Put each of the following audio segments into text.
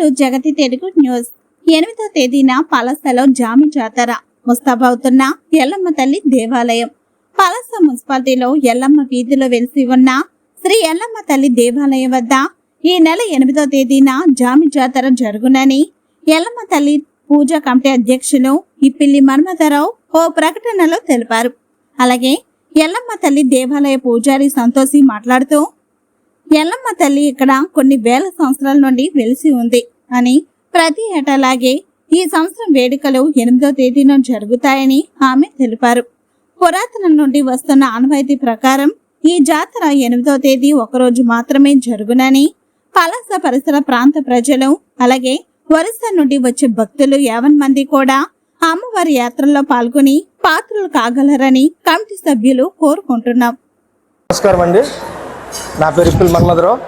To Jagathi Telugu news. ఎనిమిదో తేదీన పలసలో జామి జాతర ముస్తాబవుతున్న ఎల్లమ్మ తల్లి దేవాలయం. పలస మున్సిపాలిటీలో ఎల్లమ్మ వీధిలో వెలిసి ఉన్న శ్రీ ఎల్లమ్మ తల్లి దేవాలయం వద్ద ఈ నెల ఎనిమిదో తేదీన జామి జాతర జరుగునని ఎల్లమ్మ తల్లి పూజా కమిటీ అధ్యక్షులు ఇప్పిల్లి మన్మథరావు ఓ ప్రకటనలో తెలిపారు. అలాగే ఎల్లమ్మ తల్లి దేవాలయ పూజారి సంతోషి మాట్లాడుతూ ఎల్లమ్మ తల్లి ఇక్కడ కొన్ని వేల సంవత్సరాల నుండి వెలిసి ఉంది. అని ప్రతి ఏటలాగే ఈ సంవత్సరం వేడుకలు ఎనిమిదో తేదీన జరుగుతాయని ఆమె తెలిపారు. పురాతనం నుండి వస్తున్న ఆనవాయితీ ప్రకారం ఈ జాతర ఎనిమిదో తేదీ ఒకరోజు మాత్రమే జరుగునని పలాస పరిసర ప్రాంత ప్రజలు అలాగే ఒరిస్సా నుండి వచ్చే భక్తులు యావన్ మంది కూడా అమ్మవారి యాత్రల్లో పాల్గొని పాత్రలు కాగలరని కమిటీ సభ్యులు కోరుకుంటున్నాం. నమస్కారం అండి. నా పేరు ఇప్పుల్ మన్మధరావు.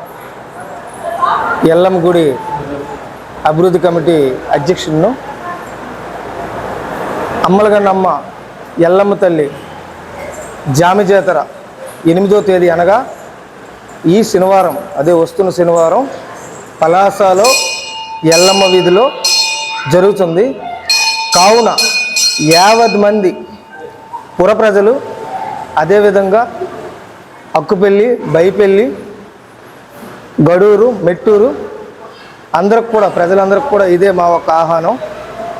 ఎల్లం గుడి అభివృద్ధి కమిటీ అధ్యక్షులను అమ్మలగన్నమ్మ ఎల్లమ్మ తల్లి జామి జాతర ఎనిమిదో తేదీ అనగా ఈ శనివారం అదే వస్తున్న శనివారం పలాసలో ఎల్లమ్మ వీధిలో జరుగుతుంది. కావున యావత్ మంది పుర ప్రజలు అదేవిధంగా అక్కుపెల్లి బైపెల్లి గడూరు మెట్టూరు అందరికి కూడా ప్రజలందరికి కూడా ఇదే మా యొక్క ఆహ్వానం.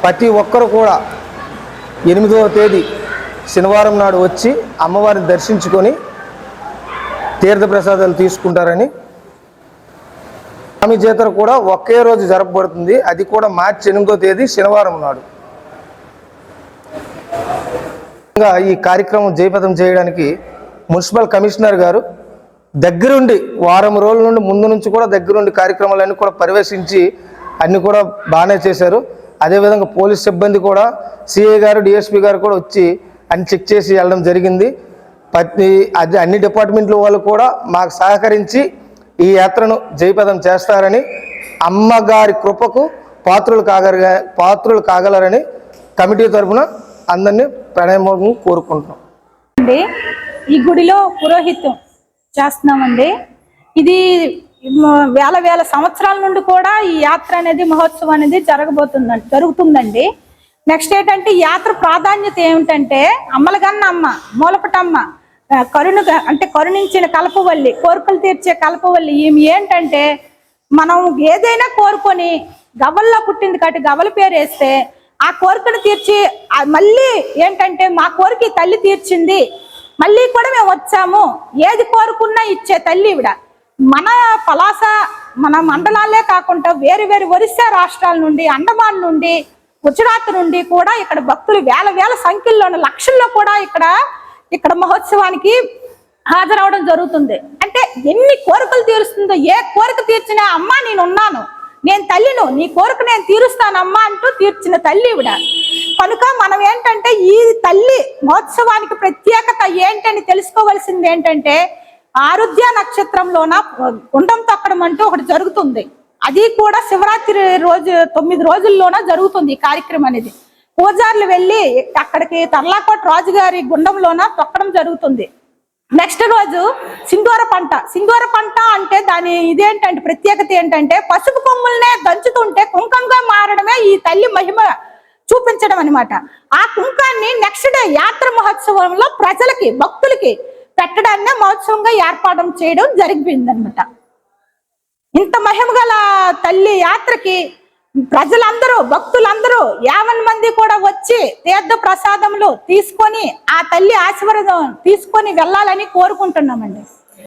ప్రతి ఒక్కరు కూడా ఎనిమిదవ తేదీ శనివారం నాడు వచ్చి అమ్మవారిని దర్శించుకొని తీర్థప్రసాదాలు తీసుకుంటారని స్వామి జాతర కూడా ఒకే రోజు జరపబడుతుంది. అది కూడా మార్చి ఎనిమిదో తేదీ శనివారం నాడు. ఈ కార్యక్రమం జయపథం చేయడానికి మున్సిపల్ కమిషనర్ గారు దగ్గరుండి వారం రోజుల నుండి ముందు నుంచి కూడా దగ్గరుండి కార్యక్రమాలన్నీ కూడా పర్యవేశించి అన్నీ కూడా బాగానే చేశారు. అదేవిధంగా పోలీస్ సిబ్బంది కూడా సిఐ గారు డిఎస్పి గారు కూడా వచ్చి అన్ని చెక్ చేసి వెళ్ళడం జరిగింది. ప్రతి అది అన్ని డిపార్ట్మెంట్ల వాళ్ళు కూడా మాకు సహకరించి ఈ యాత్రను జయప్రదం చేస్తారని అమ్మగారి కృపకు పాత్రులు కాగల పాత్రులు కాగలరని కమిటీ తరఫున అందరినీ ప్రణయమూర్గం కోరుకుంటున్నాం. ఈ గుడిలో పురోహితం చేస్తున్నామండి. ఇది వేల వేల సంవత్సరాల నుండి కూడా ఈ యాత్ర అనేది మహోత్సవం అనేది జరగబోతుందండి జరుగుతుందండి. నెక్స్ట్ ఏంటంటే యాత్ర ప్రాధాన్యత ఏమిటంటే అమ్మలగన్న అమ్మ మూలపటమ్మ కరుణ అంటే కరుణించిన కలపవల్లి కోరికలు తీర్చే కలపవల్లి ఈమె ఏంటంటే మనం ఏదైనా కోరుకొని గవ్వల్లో పుట్టింది కాబట్టి గవల పేరు వేస్తే ఆ కోరికను తీర్చి మళ్ళీ ఏంటంటే మా కోరిక తల్లి తీర్చింది మళ్ళీ కూడా మేము వచ్చాము. ఏది కోరుకున్నా ఇచ్చే తల్లి ఇవిడ మన పలాస మన మండలాలే కాకుండా వేరు వేరు ఒరిస్సా రాష్ట్రాల నుండి అండమాన్ నుండి గుజరాత్ నుండి కూడా ఇక్కడ భక్తులు వేల వేల సంఖ్యల్లోన లక్షల్లో కూడా ఇక్కడ ఇక్కడ మహోత్సవానికి హాజరవడం జరుగుతుంది. అంటే ఎన్ని కోరికలు తీరుస్తుందో ఏ కోరిక తీర్చినా అమ్మా నేను ఉన్నాను నేను తల్లిను నీ కోరిక నేను తీరుస్తానమ్మా అంటూ తీర్చిన తల్లి ఇవిడ కనుక మనం ఏంటంటే ఈ తల్లి మహోత్సవానికి ప్రత్యేకత ఏంటని తెలుసుకోవాల్సింది ఏంటంటే ఆరుద్య నక్షత్రంలోన గుండం తొక్కడం అంటూ ఒకటి జరుగుతుంది. అది కూడా శివరాత్రి రోజు తొమ్మిది రోజుల్లోన జరుగుతుంది ఈ కార్యక్రమం అనేది. పూజారులు వెళ్ళి అక్కడికి తర్లాకోట రాజుగారి గుండంలోన తొక్కడం జరుగుతుంది. నెక్స్ట్ రోజు సింధూర పంట. సింధూర పంట అంటే దాని ఇదేంటంటే ప్రత్యేకత ఏంటంటే పసుపు కొమ్ములనే దంచుతుంటే కుంకంగా మారడమే ఈ తల్లి మహిమ చూపించడం అనమాట ఆ కుంకాన్ని నెక్స్ట్ డే యాత్ర మహోత్సవంలో ప్రజలకి భక్తులకి పెట్టడాన్ని మహోత్సవంగా ఏర్పాటు చేయడం జరిగిపోయిందనమాట ఇంత మహిమ గల తల్లి యాత్రకి ప్రజలందరూ భక్తులందరూ యావన్ మంది కూడా వచ్చి తీర్థ ప్రసాదములు తీసుకొని ఆ తల్లి ఆశీర్వాదం తీసుకొని వెళ్ళాలని కోరుకుంటున్నామండి.